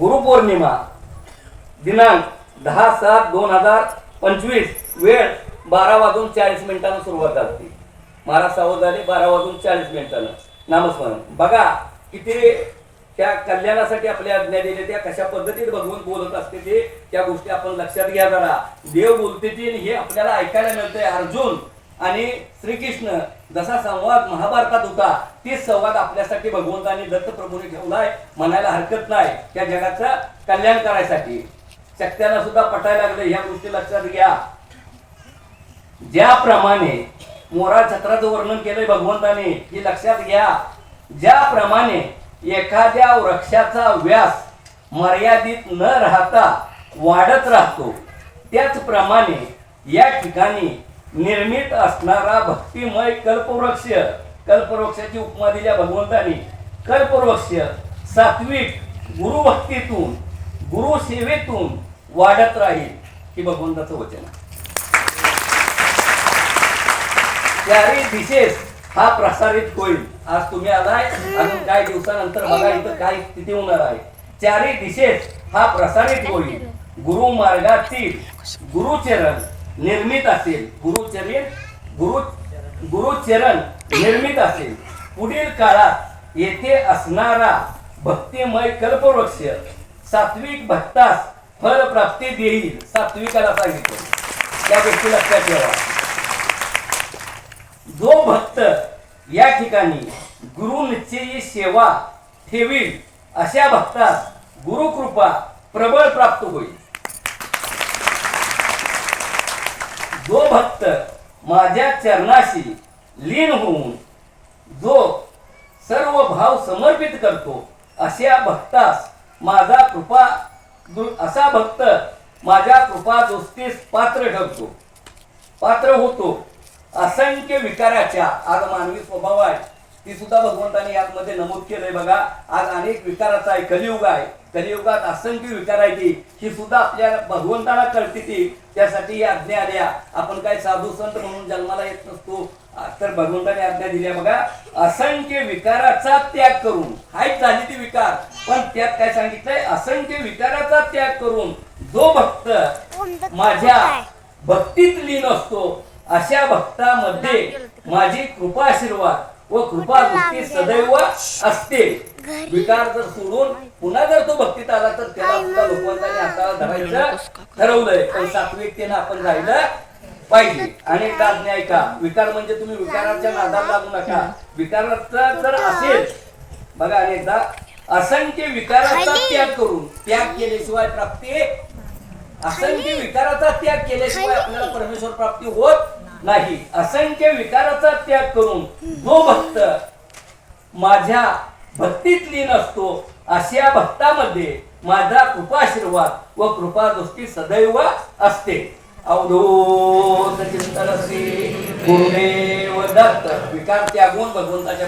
गुरुपौर्णिमा. दिनांक दहा सात दोन हजार पंचवीस वेळ बारा वाजून चाळीस मिनिटांना सुरुवात झाली. महाराज सावध झाले बारा वाजून चाळीस मिनिटानं. नामस्मरण. बघा किती त्या कल्याणासाठी आपल्या आज्ञा दिल्या त्या कशा पद्धतीत भगवंत बोलत असते ते त्या गोष्टी आपण लक्षात घ्या जरा. देव बोलते आणि हे आपल्याला ऐकायला मिळतंय अर्जुन आणि श्रीकृष्ण. जसा संवाद महाभारतात होता तेच संवाद आपल्यासाठी भगवंताने दत्तप्रभूने ठेवलाय म्हणायला हरकत नाही त्या जगाचं कल्याण करायसाठी. शक्त्यांना सुद्धा पटायला लागले ह्या गोष्टी लक्षात घ्या. ज्याप्रमाणे मोरा छत्राचं वर्णन केलंय भगवंताने हे लक्षात घ्या. ज्याप्रमाणे एखाद्या वृक्षाचा व्यास मर्यादित न राहता वाढत राहतो त्याचप्रमाणे या ठिकाणी निर्मित असणारा भक्तिमय कल्पवृक्ष. कल्पवृक्षाची उपमा दिल्या भगवंताने. कल्पवृक्ष सात्विक गुरुभक्तीतून गुरुसेवेतून वाढत राहील ही भगवंताचं वचन आहे. चारी दिशेस हा प्रसारित होईल. आज तुम्ही आलाय अजून काही दिवसानंतर बघा इथं काय स्थिती होणार आहे. चारी दिशेस हा प्रसारित होईल. गुरु मार्गातील गुरुचरण निर्मित असेल. गुरुचरण गुरु गुरुचरण निर्मित असेल. पुढील काळात येथे असणारा भक्तिमय कल्पवृक्ष सात्विक भक्तास फल प्राप्ती देईल. सात्विकाला सांगितलं. त्या गोष्टी लक्षात ठेवा. जो भक्त या ठिकाणी गुरु निश्चयी सेवा ठेवील अशा भक्तास गुरुकृपा प्रबळ प्राप्त होईल. जो भक्त माझ्या चरणाशी लीन होऊन जो सर्व भाव समर्पित करतो अशा भक्तास माझा कृपा दु- असा भक्त माझ्या कृपा दोस्तीस पात्र ठरतो. पात्र होतो. असंख्य विकाराच्या आज मानवी स्वभाव आहे. ती सुद्धा भगवंताने यामध्ये नमूद केलंय बघा. आज अनेक विकाराचा आहे. कलियुग आहे. कलियुगात असंख्य विकार आहे ती ही सुद्धा आपल्या भगवंताला कळते ती. त्यासाठी ही आज्ञा आल्या आपण काय साधू संत म्हणून जन्माला येत नसतो. तर भगवंताने आज्ञा दिल्या बघा. असंख्य विकाराचा त्याग करून. हाच झाली ती विकार. पण त्यात काय सांगितलंय? असंख्य विकाराचा त्याग करून जो भक्त माझ्या भक्तीत लीन असतो अशा भक्तामध्ये माझी कृपा आशीर्वाद व कृपा दृष्टी सदैव असते. विकार जर सोडून पुन्हा जर तो भक्तीत आला तर त्याला सुद्धा हाताला धरायचं ठरवलंय. पण सात्विकतेनं आपण राहिलं पाहिजे. अनेकदा आज्ञा ऐका विकार म्हणजे तुम्ही विकाराच्या नादाला लागू नका. विकाराचा जर असेल बघा अनेकदा असंख्य विकाराचा त्याग करून त्याग केल्याशिवाय प्राप्ती असंख्य विकाराचा त्याग केल्याशिवाय आपल्याला परमेश्वर प्राप्ती होत नाही. असंख्य विकाराचा त्याग करून जो भक्त माझ्या भक्तीत लीन असतो अशा भक्तामध्ये माझा कृपाशीर्वाद व कृपा दृष्टी सदैव असते. अवधूत श्री गुरुदेव दत्त. विकार त्यागून भगवंताच्या